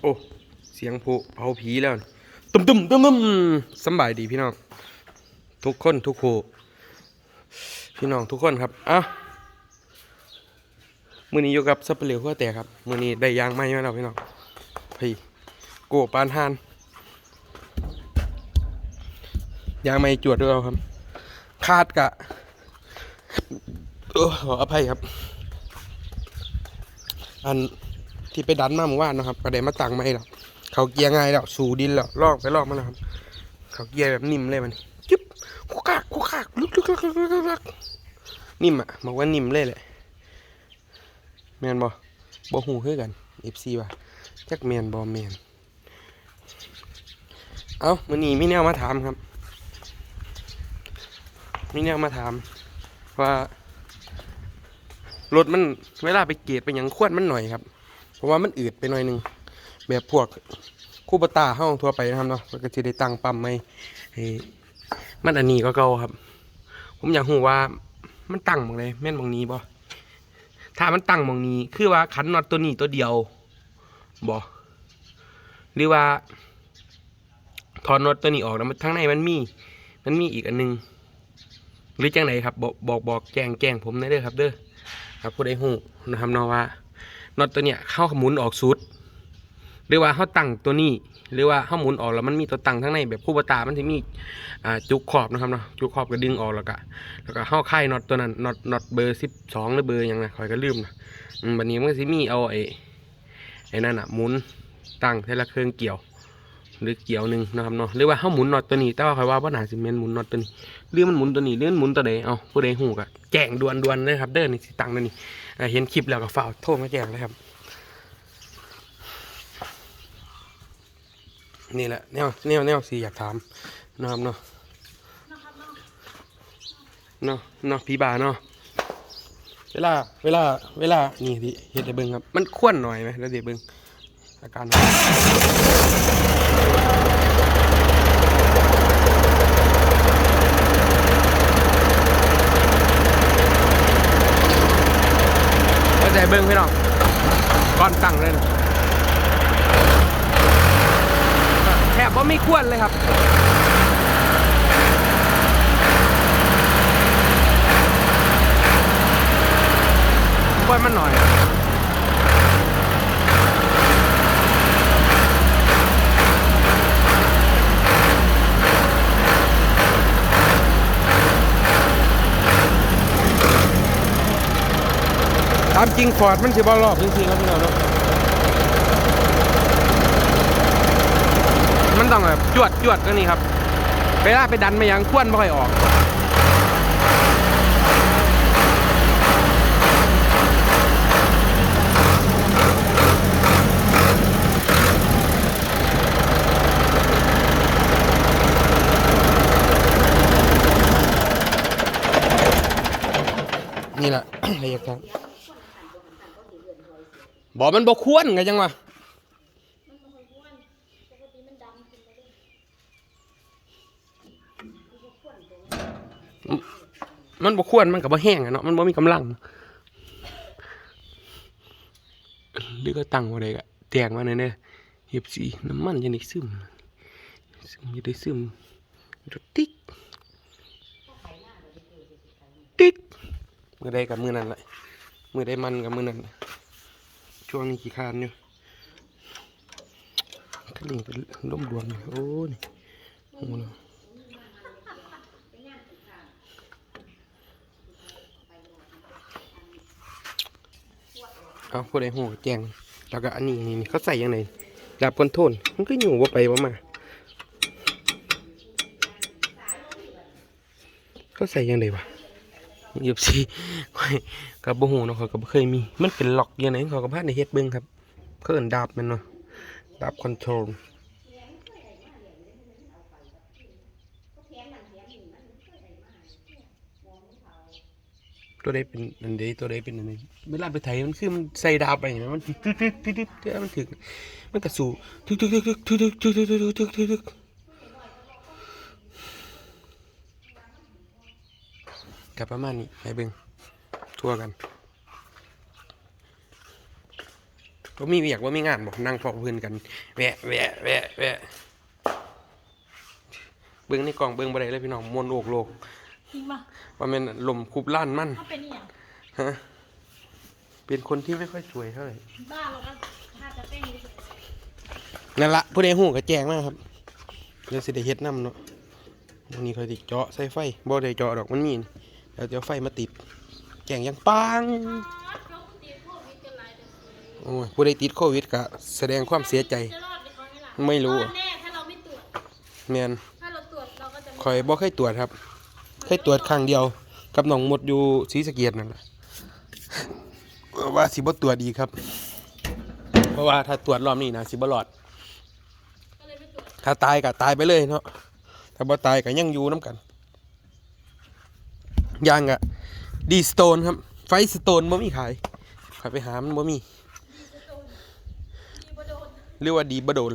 โอ้ เสียงผู้เผาผีแล้วตุ้มตุ้มตุ้มตุ้มสบายดีพี่น้อง ทุกคนทุกคูพี่น้องทุกคนครับอะมือนี้อยู่กับซับเปลือกหัวแตกครับมือนี้ได้ยางไม้มาแล้วพี่น้องพี่โกปานฮานยางไม้จวดด้วยเอาครับ คาดกะขออภัยครับ อัน ที่ไปดันมาเมื่อวานนะครับก็ได้มาตังไม้แล้วเขาเกียร์ง่ายแล้วสูดินแล้วลอกไปลอกมาแล้วครับเขาเกียร์แบบนิ่มเลยมันจิ๊บคุกคักคุกคักลุกลุกลุกลุกลุกนิ่มอะบอกว่านิ่มเลยแหละแมนบอบ่หูคือกันเอฟซีว่ะจักแมนบอแมนเอามันนี้มีแนวมาถามครับมีแนวมาถาม ว่ารถมันเวลาไปเกตไปยังขวดมันหน่อยครับ เพราะว่ามันอืดไปหน่อยหนึงแบบพวกคู่ปตาห้องทั่วไปนะครับเนาะมันก็จะได้ตั้งปั๊มไม่ให้มันอันนี้ก็เก่าครับ ผมอยากรู้ว่ามันตั้งมองเลยแม่นมองนี้บ่ถ้ามันตั้งมองนี้ คือว่าขันน็อตตัวนี้ตัวเดียวบ่หรือว่าถอนน็อตตัวนี้ออกแล้วมันทั้งในมันมี มันมีอีกอันหนึง หรือจังไหนครับ บอกบอกบอกแจ้งแจ้งผมได้เด้อครับ เด้อครับผู้ใดฮู้นะครับเนาะว่า น็อตตัวเนี้ยเข้าหมุนออกสุด หรือว่าเขาตั้งตัวนี้ หรือว่าเขาหมุนออกแล้วมันมีตัวตั้งทั้างในแบบคู่บตามันจะมีจุกขอบนะครับเนาะจุกขอบก็ดึงออกแล้วก็แล้วก็เข้าไข่น็อตตัวนั้นน็อตน็อตเบอร์สิบสองหรือเบอร์ยังนะคอยก็ลืมนะอันนี้มันก็จะมีเอาไอ้ไอ้นั่นอะหมุนตั้งเทละเครื่องเกี่ยว หรือเกี่ยวหนึ่งนะครับเนาะหรือว่าเขาหมุนน็อตตัวนี้แต่ว่าใคอยว่าว่าหนาสิเมนหมุนน็อตตัวนี้หรือมันหมุนตัวนี้หรือมันหมุนตัวใดเอาผู้ใดหูกะแจ้งด่วนๆเลยครับเด้อนี่สิตังตัวนี้อ่เห็นคลิปแล้วก็ฝาโทรมาแจ้งเลยครับนี่แหละแนวแนวแนวสีอยากถามนะครับเนาะเนาะเนาะพี่บาเนาะเวลาเวลาเวลานี่พี่เฮ็ดให้เบิ่งครับ มันควนหน่อยไหมแล้วเดี๋ยวเบิ่งอาการ เข้าใจเบิ่งพี่น้องก่อนตั้งเลยนะแทบว่าไม่ควรเลยครับควรมันหน่อย ตามจริงฟอร์ดมันสิบอรอบจริงๆครับพี่น้องเนาะมันต้องแบบจวดจวดก็นี่ครับเวลาไปดันมายังควนไม่ค่อยออกนี่แหละละเอียดครับ บอกมันบอกควรไงจังวะมันบ่ควรมันกับบ่แห้งอะเนาะมันบ่มีกำลังหรือก็ตั้งบ่ได้ก็แจงมาหน่ยเด้อเฮ็บสีน้ำมันจะได้ซึมซึมจะได้ซึมติ๊กติ๊กมือใดกับมือนั้นแหละมือใดมันกับมือนั้น ช่วงนี้ขี้คานอยู่ขันนี้เป็นล่มดวนเลยโอ้นี่โอ้โหเอาผู้ใดหูแจงแล้วก็อันนี้นี่นี่เขาใส่ยังไงดับคอนโทรลมันก็อยู่ว่าไปว่ามาเขาใส่ยังไงวะ หยิบสิกับโบ่หูเนาะเขาก็บ่เคยมี มันเป็นล็อกยังไงเขาก็พาในเฮ็ดเบิ่งครับเขาเอิ้นดาบมันเนาะดาบคอนโทรลตัวใดเป็นอันใดตัวใดเป็นอันนี้เวลาไปไถมันคือมันใส่ดาบไปนะมันตึ๊ดตึ๊ดตึ๊ดตึ๊ดมันถึกมันกระสู่ทึกทึกทึกทึกทึกทึกทึกทึกทึก กทึกกับประมาณนี้ให้เบิ่งทั่วกันบ่มีเวียกบ่มีงานบ่นั่งเฝ้าเพื่อนกันแวะแวะแวะแวะเบิ่งในกล่องเบิ่งบ่ได้เลยพี่น้องมวนโลกโลกจริงป่ะว่าแม่นลมคุบล้านมันถ้าเป็นอหย่างฮะเป็นคนที่ไม่ค่อยสวยเท่าไหร่บ้าเราก็ถ้าจะเต้นดีสุดนั่นละผู้ใดฮู้ก็แจ้งมาครับเดี๋ยวสิได้เฮ็ดนํเนาะวันนี้ค่อยสิเจาะใส่ไฟบ่ได้เจาะดอกมันมี นี่เดี๋ยวจะเอาไฟมาติดแจ้งยังปังเราตีพวกวิทย์กันไรเดี๋ยวโอ้ยผู้ใดติดโควิดก็แสดงความเสียใจจะรอดในเขาไหมล่ะไม่รู้รออะดแน่ถ้าเราไม่ตรวจแม่นถ้าเราตรวจเราก็จะไม่ข่อยบ่เคยตรวจครับ เคยตรวจครั้งเดียว กับน้องหมดอยู่ศรีสะเกียดนั่นแหละว่าสิบ่ตรวจอีกครับ เพราะว่าถ้าตรวจรอบนี้นะสิบ่รอดก็เลยไม่ตรวจถ้าตายก็ตายไปเลยเนาะ ถ้าบ่ตายก็ยังอยู่น้ำกันอ ยางอะดีสโตนครับ ไฟสโตนบ่มีขายขายไปหามันบ่มีมีบโดนหรือว่าดีบ่โดน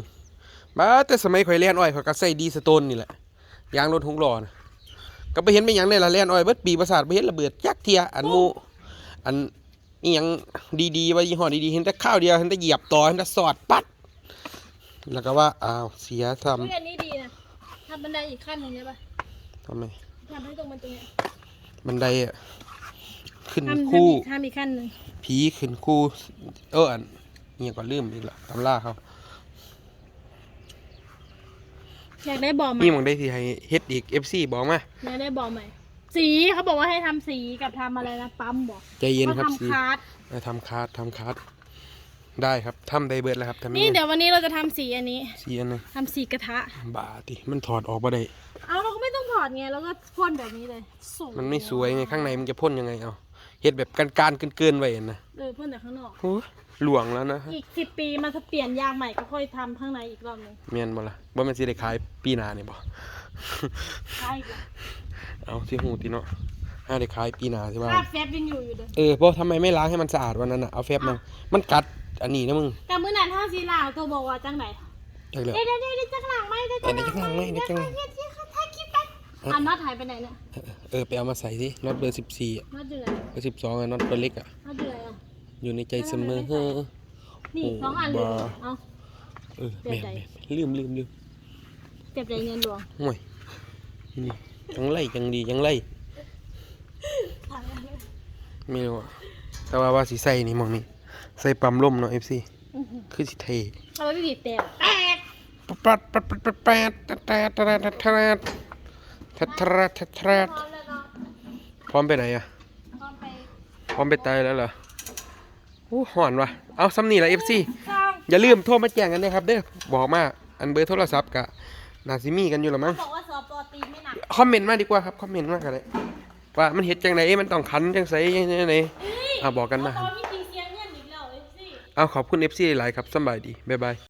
มาแต่สมัยข่อยเล่นอ้อยข่อยก็ใส่ดีสโตนนี่แหละยางรถหกล้อนะก็ไปเห็นไปหยังได้ละเล่นอ้อยเบิดปีประสาทไปเห็นระเบิดยักเทียอันหมูอันอีหยังดีๆว่ายี่ห้อดีๆเห็นแต่ข้าวเดียวเห็นแต่เหยียบต่อเห็นแต่สอดปัด แล้วก็ว่าอ้าวเสียทเฮ้ยอันนี้ดีนะทำบันไดอีกขั้นหนึ่งได้ปะำทำไมทำให้ตรงมันตรงเนี้ย บันไดอะขึ้นทำคู่ทำอีกขั้นหนึ่งผีขึ้นคู่ เอออันเนี่ยก็ลืมอีกละตำล่าเขาอยากได้บ่อใหม่นี่หมองได้ที่ให้เฮ็ดอีก FC บอกมาอยากได้บ่อใหม่ สีเขาบอกว่าให้ทำสีกับทำอะไรนะปั๊มบอกใจเย็นครับเขาสีทำคาร์ดไปทำคาร์ดทำคาร์ดได้ครับทำได้เบิดแล้วครับทำนี่เดี๋ยววันนี้เราจะทำสีอันนี้สีอันหนึงทำสีกระทะ บาติมันถอดออกมาได้ เอาเราก็ไม่ต้อง ถอดไงเราก็พ่นแบบนี้เลยสวยมันไม่สวยไงข้างในมันจะพ่นยังไงเอาเฮ็ดแบบการๆเกินๆไว้นะเออพ่นแต่ข้างนอกโอ้ยหลวงแล้วนะอีกสิบปีมันจะเปลี่ยนยางใหม่ก็ค่อยทำข้างในอีกรอบหนึงแม่นบ่ล่ะบ่แม่นสิได้ขายปีหน้านี่บ่ ใช่จ้ะเอาที่หูติเนาะห้าได้ขายปีหน้าใช่ป่ะคราบแฟบยังอยู่อยู่เลยเออเพราะทำไมไม่ล้างให้มันสะอาดวันนั้นน่ะเอาแฟบมามันกัดอันนี้นะมึงแต่มื้อนั้นถ้าสีลาวตัวบอกว่าจังไหนจักแล้ว เดี๋ยวเดี๋ยวเดี๋ยวจังหลังไหมเดี๋ยวเออเดี๋ยวจักหลังไหมเดี๋ยวจักหลังเดี๋ย น็อตหายไปไหนเนี่ยเออไปเอามาใส่สิน็อตเบอร์สิบสี่น็อตอยู่ไหนเบอร์สิบสองอะน็อตเบอร์เล็กอะน็อตอยู่ไอะอยู่ในใจเสมอเฮ้อนี่สองอันเลยเอาเออเม่นแม่นลืมลืมลืมเจ็บใจเงินหลวงห่วยนี่ยังไล่ยังดียังไล่ไม่รู้อะแต่ว่าว่าสีใส่นี่มองนี่ใส่ปั๊มลมเนาะเอฟซีคือสิเทเอาไปบีบแตกแตกปัดปัดปัดปัดแปดแตกแตกแตกแตก ปัดปัดปัดปัดพร้อมแล้วเนาะพร้อมไปไหนอะพร้อมไปพร้อมไปตายแล้วเหรอโอ้ห่อนว่ะเอาซ้ำนี่ละ FC สร้างอย่าลืมโทรมาแจ้งกันนะครับเด้อบอกมาอันเบอร์โทรศัพท์กะนาสิมีกันอยู่หรือมั้งบอกว่าสอบปอตีไม่หนักคอมเมนต์มาดีกว่าครับคอมเมนต์มากันเลยว่ามันเฮ็ดจังไดมันต้องคันจังไสจังไดอะบอกกันมาตอนมีตีเสียงเงินอีกแล้วเอฟซีหลายครับสบายดีบ๊ายบาย